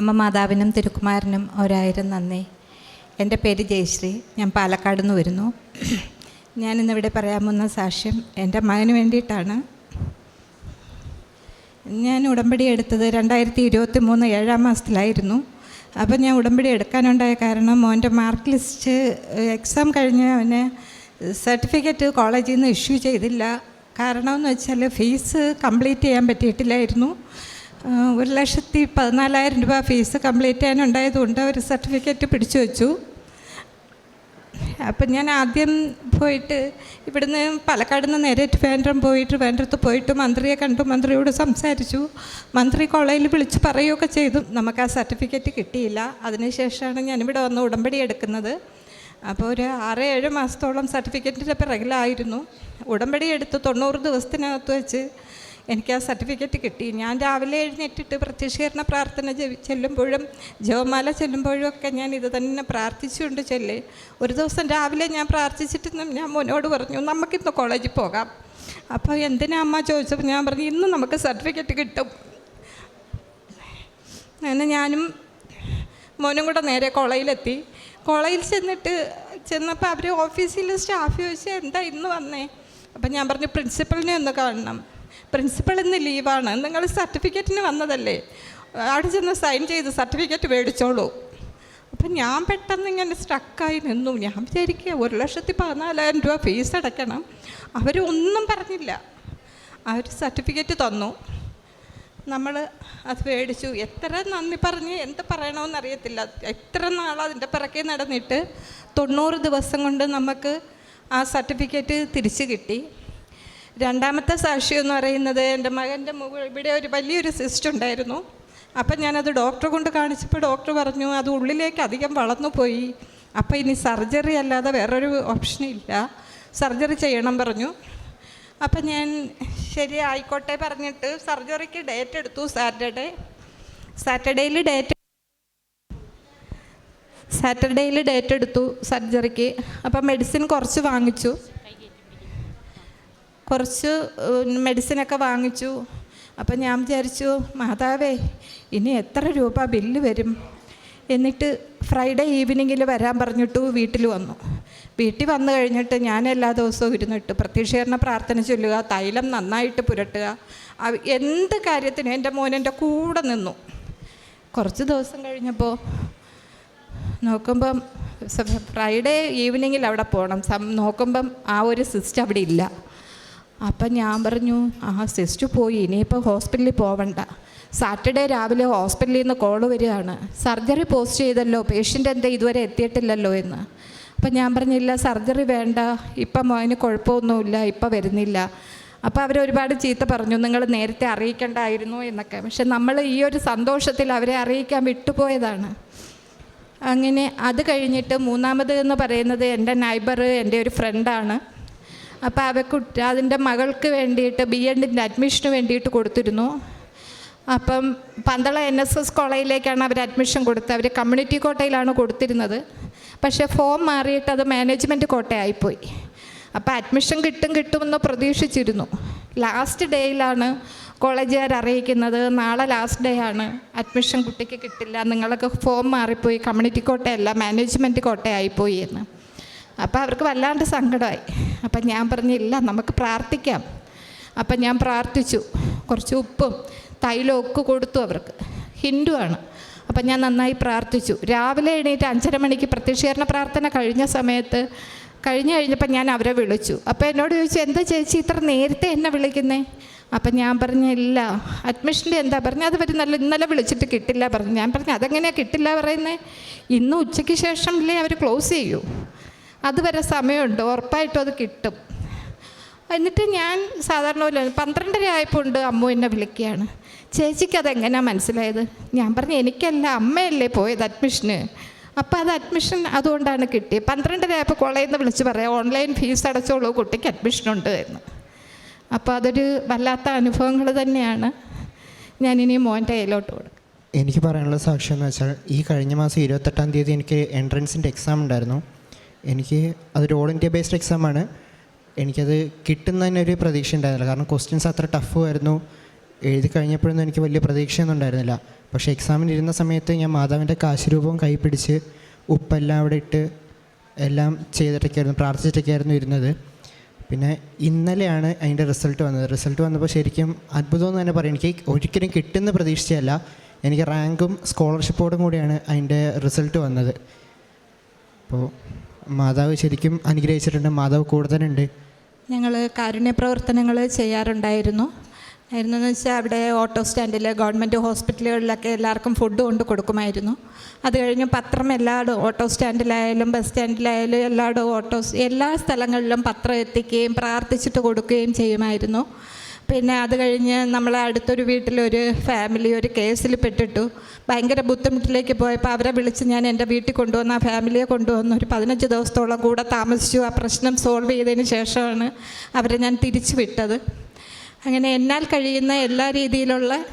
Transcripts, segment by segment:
അമ്മ മാതാവിനും തിരുക്കുമാരനും ഒരായിരം നന്ദി. എന്റെ പേര് ജയശ്രീ. ഞാൻ പാലക്കാട് നിന്ന് വരുന്നു. ഞാനിന്നിവിടെ പറയാൻ പോകുന്ന സാക്ഷ്യം എന്റെ മകന് വേണ്ടിയിട്ടാണ്. ഞാൻ ഉടമ്പടി എടുത്തത് രണ്ടായിരത്തി ഇരുപത്തി മൂന്ന് ഏഴാം മാസത്തിലായിരുന്നു. അപ്പം ഞാൻ ഉടമ്പടി എടുക്കാനുണ്ടായ കാരണം മോന്റെ മാർക്ക് ലിസ്റ്റ് എക്സാം കഴിഞ്ഞ് അവന് സർട്ടിഫിക്കറ്റ് കോളേജിൽ നിന്ന് ഇഷ്യൂ ചെയ്തില്ല. കാരണമെന്ന് വെച്ചാൽ ഫീസ് കംപ്ലീറ്റ് ചെയ്യാൻ പറ്റിയിട്ടില്ലായിരുന്നു. ഒരു ലക്ഷത്തി പതിനാലായിരം രൂപ ഫീസ് കംപ്ലീറ്റ് ചെയ്യാനുണ്ടായതുകൊണ്ട് ഒരു സർട്ടിഫിക്കറ്റ് പിടിച്ചു വെച്ചു. അപ്പം ഞാൻ ആദ്യം പോയിട്ട് ഇവിടുന്ന് പാലക്കാട് നിന്ന് നേരെ ട്രിവാൻഡ്രം പോയിട്ട് ട്രിവാൻഡ്രത്ത് പോയിട്ട് മന്ത്രിയെ കണ്ടു. മന്ത്രിയോട് സംസാരിച്ചു. മന്ത്രി കോളേജിൽ വിളിച്ച് പറയുകയൊക്കെ ചെയ്തു. നമുക്ക് ആ സർട്ടിഫിക്കറ്റ് കിട്ടിയില്ല. അതിനുശേഷമാണ് ഞാനിവിടെ വന്ന് ഉടമ്പടി എടുക്കുന്നത്. അപ്പോൾ ഒരു ആറ് ഏഴ് മാസത്തോളം സർട്ടിഫിക്കറ്റിന്റെ പിറകിലായിരുന്നു. ഉടമ്പടി എടുത്ത് തൊണ്ണൂറ് ദിവസത്തിനകത്ത് വെച്ച് എനിക്ക് ആ സർട്ടിഫിക്കറ്റ് കിട്ടി. ഞാൻ രാവിലെ എഴുന്നേറ്റിട്ട് പ്രത്യക്ഷീകരണ പ്രാർത്ഥന ചെല്ലുമ്പോഴും ജോമാല ചെല്ലുമ്പോഴും ഒക്കെ ഞാൻ ഇത് തന്നെ പ്രാർത്ഥിച്ചുകൊണ്ട് ചെല്ലേ. ഒരു ദിവസം രാവിലെ ഞാൻ പ്രാർത്ഥിച്ചിട്ട് ഞാൻ മോനോട് പറഞ്ഞു നമുക്കിന്ന് കോളേജിൽ പോകാം. അപ്പോൾ എന്തിനാ അമ്മ ചോദിച്ചപ്പോൾ ഞാൻ പറഞ്ഞു ഇന്ന് നമുക്ക് സർട്ടിഫിക്കറ്റ് കിട്ടും. അങ്ങനെ ഞാനും മോനും കൂടെ നേരെ കോളേജിലെത്തി. കോളേജിൽ ചെന്നിട്ട് ചെന്നപ്പോൾ അവർ ഓഫീസിൽ സ്റ്റാഫ് ചോദിച്ചാൽ എന്താ ഇന്ന് വന്നേ? അപ്പം ഞാൻ പറഞ്ഞു പ്രിൻസിപ്പളിനെ ഒന്ന് കാണണം. പ്രിൻസിപ്പൾ ഇന്ന് ലീവാണ് നിങ്ങൾ സർട്ടിഫിക്കറ്റിന് വന്നതല്ലേ? അവിടെ ചെന്ന് സൈൻ ചെയ്ത് സർട്ടിഫിക്കറ്റ് മേടിച്ചോളൂ. അപ്പം ഞാൻ പെട്ടെന്ന് ഇങ്ങനെ സ്ട്രക്കായി നിന്നു. ഞാൻ വിചാരിക്കുക ഒരു ലക്ഷത്തി പതിനാലായിരം രൂപ ഫീസ് അടയ്ക്കണം. അവരൊന്നും പറഞ്ഞില്ല. അവർ സർട്ടിഫിക്കറ്റ് തന്നു. നമ്മൾ അത് മേടിച്ചു. എത്ര നന്ദി പറഞ്ഞ് എന്ത് പറയണമെന്നറിയത്തില്ല എത്ര നാൾ അതിന്റെ പിറകെ നടന്നിട്ട് തൊണ്ണൂറ് ദിവസം കൊണ്ട് നമുക്ക് ആ സർട്ടിഫിക്കറ്റ് തിരിച്ചു കിട്ടി. രണ്ടാമത്തെ സാക്ഷി എന്ന് പറയുന്നത് എന്റെ മകന്റെ മുകൾ ഇവിടെ ഒരു വലിയൊരു സിസ്റ്റ് ഉണ്ടായിരുന്നു. അപ്പം ഞാനത് ഡോക്ടറെ കൊണ്ട് കാണിച്ചപ്പോൾ ഡോക്ടർ പറഞ്ഞു അത് ഉള്ളിലേക്ക് അധികം വളർന്നു പോയി. അപ്പം ഇനി സർജറി അല്ലാതെ വേറൊരു ഇല്ല. സർജറി ചെയ്യണം പറഞ്ഞു. അപ്പം ഞാൻ ശരി ആയിക്കോട്ടെ പറഞ്ഞിട്ട് സർജറിക്ക് ഡേറ്റ് എടുത്തു സാറ്റർഡേ സാറ്റർഡേയിൽ ഡേറ്റ് സാറ്റർഡേയിൽ ഡേറ്റ് എടുത്തു സർജറിക്ക് അപ്പം മെഡിസിൻ കുറച്ച് വാങ്ങിച്ചു. കുറച്ച് മെഡിസിനൊക്കെ വാങ്ങിച്ചു. അപ്പം ഞാൻ വിചാരിച്ചു മാതാവേ ഇനി എത്ര രൂപ ബില്ല് വരും? എന്നിട്ട് ഫ്രൈഡേ ഈവനിങ്ങിൽ വരാൻ പറഞ്ഞിട്ട് വീട്ടിൽ വന്നു. വീട്ടിൽ വന്നു കഴിഞ്ഞിട്ട് ഞാൻ എല്ലാ ദിവസവും ഇരുന്നിട്ട് പ്രത്യക്ഷീകരണ പ്രാർത്ഥന ചൊല്ലുക തൈലം നന്നായിട്ട് പുരട്ടുക എന്ത് കാര്യത്തിനും എന്റെ മോൻ എന്റെ കൂടെ നിന്നു. കുറച്ച് ദിവസം കഴിഞ്ഞപ്പോൾ നോക്കുമ്പം ഫ്രൈഡേ ഈവനിങ്ങിൽ അവിടെ പോകണം നോക്കുമ്പം ആ ഒരു സിസ്റ്റം അവിടെ ഇല്ല. അപ്പം ഞാൻ പറഞ്ഞു ആ സിസ്റ്റർ പോയി ഇനിയിപ്പോൾ ഹോസ്പിറ്റലിൽ പോവണ്ട. സാറ്റർഡേ രാവിലെ ഹോസ്പിറ്റലിൽ നിന്ന് കോൾ വരികയാണ്. സർജറി പോസ്റ്റ് ചെയ്തല്ലോ പേഷ്യന്റ് എന്താ ഇതുവരെ എത്തിയിട്ടില്ലല്ലോ എന്ന്. അപ്പം ഞാൻ പറഞ്ഞില്ല സർജറി വേണ്ട. ഇപ്പം മോന് കുഴപ്പമൊന്നുമില്ല ഇപ്പം വരുന്നില്ല. അപ്പോൾ അവർ ഒരുപാട് ചീത്ത പറഞ്ഞു നിങ്ങൾ നേരത്തെ അറിയിക്കേണ്ടായിരുന്നു എന്നൊക്കെ. പക്ഷെ നമ്മൾ ഈ ഒരു സന്തോഷത്തിൽ അവരെ അറിയിക്കാൻ വിട്ടുപോയതാണ്. അങ്ങനെ അത് കഴിഞ്ഞിട്ട് മൂന്നാമത് എന്ന് പറയുന്നത് എന്റെ നൈബർ എന്റെ ഒരു ഫ്രണ്ടാണ് അപ്പോൾ അവക്കുട്ടി അതിന്റെ മകൾക്ക് വേണ്ടിയിട്ട് ബി എഡിന്റെ അഡ്മിഷന് വേണ്ടിയിട്ട് കൊടുത്തിരുന്നു. അപ്പം പന്തള എൻ എസ് എസ് കോളേജിലേക്കാണ് അവർ അഡ്മിഷൻ കൊടുത്തത്. അവർ കമ്മ്യൂണിറ്റി കോട്ടയിലാണ് കൊടുത്തിരുന്നത്. പക്ഷേ ഫോം മാറിയിട്ട് അത് മാനേജ്മെന്റ് കോട്ടയായിപ്പോയി. അപ്പോൾ അഡ്മിഷൻ കിട്ടും കിട്ടുമെന്ന് പ്രതീക്ഷിച്ചിരുന്നു. ലാസ്റ്റ് ഡേയിലാണ് കോളേജുകാർ അറിയിക്കുന്നത്. നാളെ ലാസ്റ്റ് ഡേ ആണ് അഡ്മിഷൻ കുട്ടിക്ക് കിട്ടില്ല. നിങ്ങളൊക്കെ ഫോം മാറിപ്പോയി. കമ്മ്യൂണിറ്റി കോട്ടയല്ല മാനേജ്മെന്റ് കോട്ടയായിപ്പോയി എന്ന്. അപ്പോൾ അവർക്ക് വല്ലാണ്ട് സങ്കടമായി. അപ്പം ഞാൻ പറഞ്ഞില്ല നമുക്ക് പ്രാർത്ഥിക്കാം. അപ്പം ഞാൻ പ്രാർത്ഥിച്ചു. കുറച്ച് ഉപ്പും തൈലവും ഒക്കെ കൊടുത്തു അവർക്ക്. ഹിന്ദു ആണ്. അപ്പം ഞാൻ നന്നായി പ്രാർത്ഥിച്ചു. രാവിലെ എണീറ്റ് അഞ്ചര മണിക്ക് പ്രത്യക്ഷീകരണ പ്രാർത്ഥന കഴിഞ്ഞ സമയത്ത് കഴിഞ്ഞ് കഴിഞ്ഞപ്പോൾ ഞാൻ അവരെ വിളിച്ചു. അപ്പോൾ എന്നോട് ചോദിച്ചു എന്താ ചേച്ചി ഇത്ര നേരത്തെ എന്നെ വിളിക്കുന്നേ? അപ്പം ഞാൻ പറഞ്ഞു ഇല്ല. അഡ്മിഷന്റെ എന്താ? പറഞ്ഞു അത് വരും. നല്ല ഇന്നലെ വിളിച്ചിട്ട് കിട്ടില്ല. പറഞ്ഞു. ഞാൻ പറഞ്ഞു അതെങ്ങനെയാണ് കിട്ടില്ല പറയുന്നത് ഇന്ന് ഉച്ചയ്ക്ക് ശേഷം ഇല്ലേ അവർ ക്ലോസ് ചെയ്യൂ. അതുവരെ സമയമുണ്ട്. ഉറപ്പായിട്ടും അത് കിട്ടും. എന്നിട്ട് ഞാൻ സാധാരണ പോലെ പന്ത്രണ്ടര ആയപ്പോൾ ഉണ്ട് അമ്മു എന്നെ വിളിക്കുകയാണ്. ചേച്ചിക്ക് അതെങ്ങനെയാണ് മനസ്സിലായത്? ഞാൻ പറഞ്ഞു എനിക്കല്ല അമ്മയല്ലേ പോയത് അഡ്മിഷന്. അപ്പോൾ അത് അഡ്മിഷൻ അതുകൊണ്ടാണ് കിട്ടിയത് പന്ത്രണ്ടര ആയപ്പോൾ കോളേജിൽ നിന്ന് വിളിച്ച് പറയാം ഓൺലൈൻ ഫീസ് അടച്ചോളൂ കുട്ടിക്ക് അഡ്മിഷനുണ്ട് എന്ന്. അപ്പോൾ അതൊരു വല്ലാത്ത അനുഭവങ്ങൾ തന്നെയാണ്. ഞാനിനി മോന്റെ കയ്യിലോട്ട് കൊടുക്കും. എനിക്ക് പറയാനുള്ള സാക്ഷ്യം എന്ന് വെച്ചാൽ ഈ കഴിഞ്ഞ മാസം ഇരുപത്തെട്ടാം തീയതി എനിക്ക് എൻട്രൻസിന്റെ എക്സാം ഉണ്ടായിരുന്നു. എനിക്ക് അതൊരു ഓൾ ഇന്ത്യ ബേസ്ഡ് ആണ്. എനിക്കത് കിട്ടുന്നതിന് ഒരു പ്രതീക്ഷ ഉണ്ടായിരുന്നില്ല. കാരണം ക്വസ്റ്റ്യൻസ് അത്ര ടഫ് ആയിരുന്നു. എഴുതി കഴിഞ്ഞപ്പോഴൊന്നും എനിക്ക് വലിയ പ്രതീക്ഷയൊന്നും ഉണ്ടായിരുന്നില്ല. പക്ഷേ എക്സാമിന് ഇരുന്ന സമയത്ത് ഞാൻ മാതാവിന്റെ കാശുരൂപവും കൈ പിടിച്ച് ഉപ്പെല്ലാം അവിടെ ഇട്ട് എല്ലാം ചെയ്തിട്ടൊക്കെയായിരുന്നു പ്രാർത്ഥിച്ചിട്ടൊക്കെയായിരുന്നു ഇരുന്നത്. പിന്നെ ഇന്നലെയാണ് അതിന്റെ റിസൾട്ട് വന്നത്. റിസൾട്ട് വന്നപ്പോൾ ശരിക്കും അത്ഭുതം എന്ന് തന്നെ പറയാം. എനിക്ക് ഒരിക്കലും കിട്ടുന്ന പ്രതീക്ഷയല്ല. എനിക്ക് റാങ്കും സ്കോളർഷിപ്പോടും കൂടിയാണ് അതിന്റെ റിസൾട്ട് വന്നത്. അപ്പോൾ മാതാവ് ശരിക്കും അനുഗ്രഹിച്ചിട്ടുണ്ട് മാതാവ് കൂടുതലുണ്ട് ഞങ്ങൾ കാരുണ്യ പ്രവർത്തനങ്ങൾ ചെയ്യാറുണ്ടായിരുന്നു. ആയിരുന്നെന്ന് വെച്ചാൽ അവിടെ ഓട്ടോ സ്റ്റാൻഡിൽ ഗവൺമെന്റ് ഹോസ്പിറ്റലുകളിലൊക്കെ എല്ലാവർക്കും ഫുഡ് കൊണ്ട് കൊടുക്കുമായിരുന്നു. അത് കഴിഞ്ഞ് പത്രം എല്ലായിടും ഓട്ടോ സ്റ്റാൻഡിലായാലും ബസ് സ്റ്റാൻഡിലായാലും എല്ലായിടും ഓട്ടോ എല്ലാ സ്ഥലങ്ങളിലും പത്രം എത്തിക്കുകയും പ്രാർത്ഥിച്ചിട്ട് കൊടുക്കുകയും ചെയ്യുമായിരുന്നു. പിന്നെ അത് കഴിഞ്ഞ് നമ്മളെ അടുത്തൊരു വീട്ടിലൊരു ഫാമിലി ഒരു കേസിൽ പെട്ടിട്ടു. ഭയങ്കര ബുദ്ധിമുട്ടിലേക്ക് പോയപ്പോൾ അവരെ വിളിച്ച് ഞാൻ എന്റെ വീട്ടിൽ കൊണ്ടുവന്ന ആ ഫാമിലിയെ കൊണ്ടുവന്ന് ഒരു പതിനഞ്ച് ദിവസത്തോളം കൂടെ താമസിച്ചു. ആ പ്രശ്നം സോൾവ് ചെയ്തതിന് ശേഷമാണ് അവരെ ഞാൻ തിരിച്ചു വിട്ടത്. അങ്ങനെ എന്നാൽ കഴിയുന്ന എല്ലാ രീതിയിലുള്ള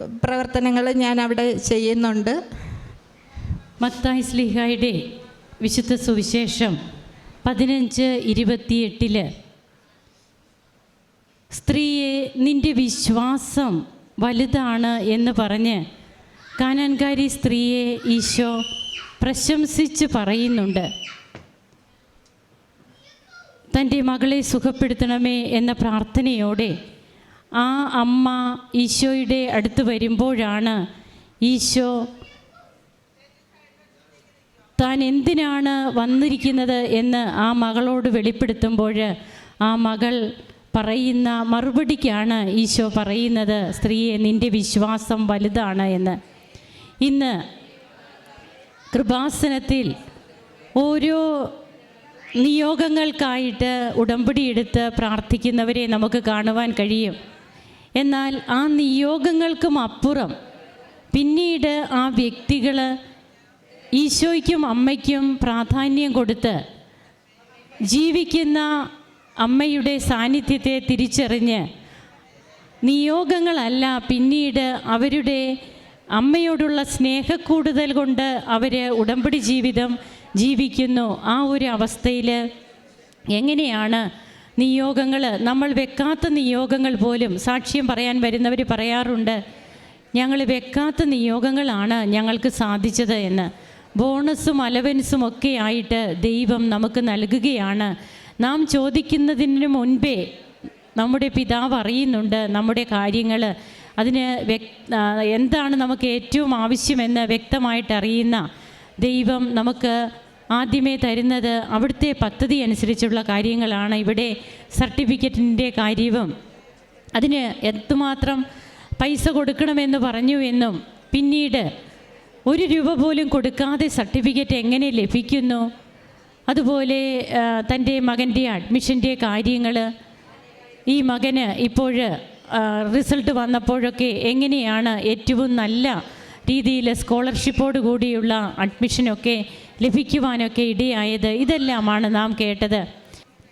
പ്രവർത്തനങ്ങൾ ഞാൻ അവിടെ ചെയ്യുന്നുണ്ട്. മത്തായി സ്ലിഹായുടെ വിശുദ്ധ സുവിശേഷം പതിനഞ്ച് ഇരുപത്തിയെട്ടിൽ സ്ത്രീയെ നിന്റെ വിശ്വാസം വലുതാണ് എന്ന് പറഞ്ഞ് കാനാൻകാരി സ്ത്രീയെ ഈശോ പ്രശംസിച്ച് പറയുന്നുണ്ട്. തന്റെ മകളെ സുഖപ്പെടുത്തണമേ എന്ന പ്രാർത്ഥനയോടെ ആ അമ്മ ഈശോയുടെ അടുത്ത് വരുമ്പോഴാണ് ഈശോ താൻ എന്തിനാണ് വന്നിരിക്കുന്നത് എന്ന് ആ മകളോട് വെളിപ്പെടുത്തുമ്പോൾ ആ മകൾ പറയുന്ന മറുപടിക്കാണ് ഈശോ പറയുന്നത് സ്ത്രീയെ നിന്റെ വിശ്വാസം വലുതാണ് എന്ന്. ഇന്ന് കൃപാസനത്തിൽ ഓരോ നിയോഗങ്ങൾക്കായിട്ട് ഉടമ്പടി എടുത്ത് പ്രാർത്ഥിക്കുന്നവരെ നമുക്ക് കാണുവാൻ കഴിയും. എന്നാൽ ആ നിയോഗങ്ങൾക്കും അപ്പുറം പിന്നീട് ആ വ്യക്തികൾ ഈശോയ്ക്കും അമ്മയ്ക്കും പ്രാധാന്യം കൊടുത്ത് ജീവിക്കുന്ന അമ്മയുടെ സാന്നിധ്യത്തെ തിരിച്ചറിഞ്ഞ് നിയോഗങ്ങളല്ല പിന്നീട് അവരുടെ അമ്മയോടുള്ള സ്നേഹക്കൂടുതൽ കൊണ്ട് അവർ ഉടമ്പടി ജീവിതം ജീവിക്കുന്നു. ആ ഒരു അവസ്ഥയിൽ എങ്ങനെയാണ് നിയോഗങ്ങൾ നമ്മൾ വെക്കാത്ത നിയോഗങ്ങൾ പോലും സാക്ഷ്യം പറയാൻ വരുന്നവർ പറയാറുണ്ട്. ഞങ്ങൾ വെക്കാത്ത നിയോഗങ്ങളാണ് ഞങ്ങൾക്ക് സാധിച്ചത് എന്ന്. ബോണസും അലവൻസും ഒക്കെ ആയിട്ട് ദൈവം നമുക്ക് നൽകുകയാണ്. നാം ചോദിക്കുന്നതിന് മുൻപേ നമ്മുടെ പിതാവ് അറിയുന്നുണ്ട് നമ്മുടെ കാര്യങ്ങൾ അതിന് എന്താണ് നമുക്ക് ഏറ്റവും ആവശ്യമെന്ന് വ്യക്തമായിട്ട് അറിയുന്ന ദൈവം നമുക്ക് ആദ്യമേ തരുന്നത് അവിടുത്തെ പദ്ധതി അനുസരിച്ചുള്ള കാര്യങ്ങളാണ് ഇവിടെ സർട്ടിഫിക്കറ്റിന്റെ കാര്യവും. അതിന് എന്തുമാത്രം പൈസ കൊടുക്കണമെന്ന് പറഞ്ഞു എന്നും പിന്നീട് ഒരു രൂപ പോലും കൊടുക്കാതെ സർട്ടിഫിക്കറ്റ് എങ്ങനെ ലഭിക്കുന്നു? അതുപോലെ തന്റെ മകന്റെ അഡ്മിഷന്റെ കാര്യങ്ങൾ ഈ മകന് ഇപ്പോൾ റിസൾട്ട് വന്നപ്പോഴൊക്കെ എങ്ങനെയാണ് ഏറ്റവും നല്ല രീതിയിൽ സ്കോളർഷിപ്പോട് കൂടിയുള്ള അഡ്മിഷനൊക്കെ ലഭിക്കുവാനൊക്കെ ഇടയായത്? ഇതെല്ലാമാണ് നാം കേട്ടത്.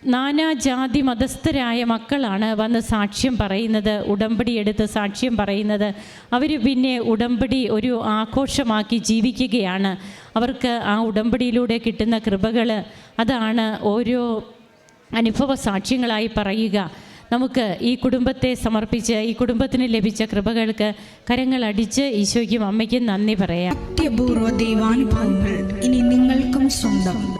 നാനാജാതി മതസ്ഥരായ മക്കളാണ് വന്ന് സാക്ഷ്യം പറയുന്നത് ഉടമ്പടി എടുത്ത് സാക്ഷ്യം പറയുന്നത്. അവർ പിന്നെ ഉടമ്പടി ഒരു ആഘോഷമാക്കി ജീവിക്കുകയാണ്. അവർക്ക് ആ ഉടമ്പടിയിലൂടെ കിട്ടുന്ന കൃപകൾ അതാണ് ഓരോ അനുഭവ സാക്ഷ്യങ്ങളായി പറയുക. നമുക്ക് ഈ കുടുംബത്തെ സമർപ്പിച്ച് ഈ കുടുംബത്തിന് ലഭിച്ച കൃപകൾക്ക് കരങ്ങളടിച്ച് ഈശോയ്ക്കും അമ്മയ്ക്കും നന്ദി പറയാം. അത്യപൂർവ ദൈവാനുഭവങ്ങൾ ഇനി നിങ്ങൾക്കും സ്വന്തം.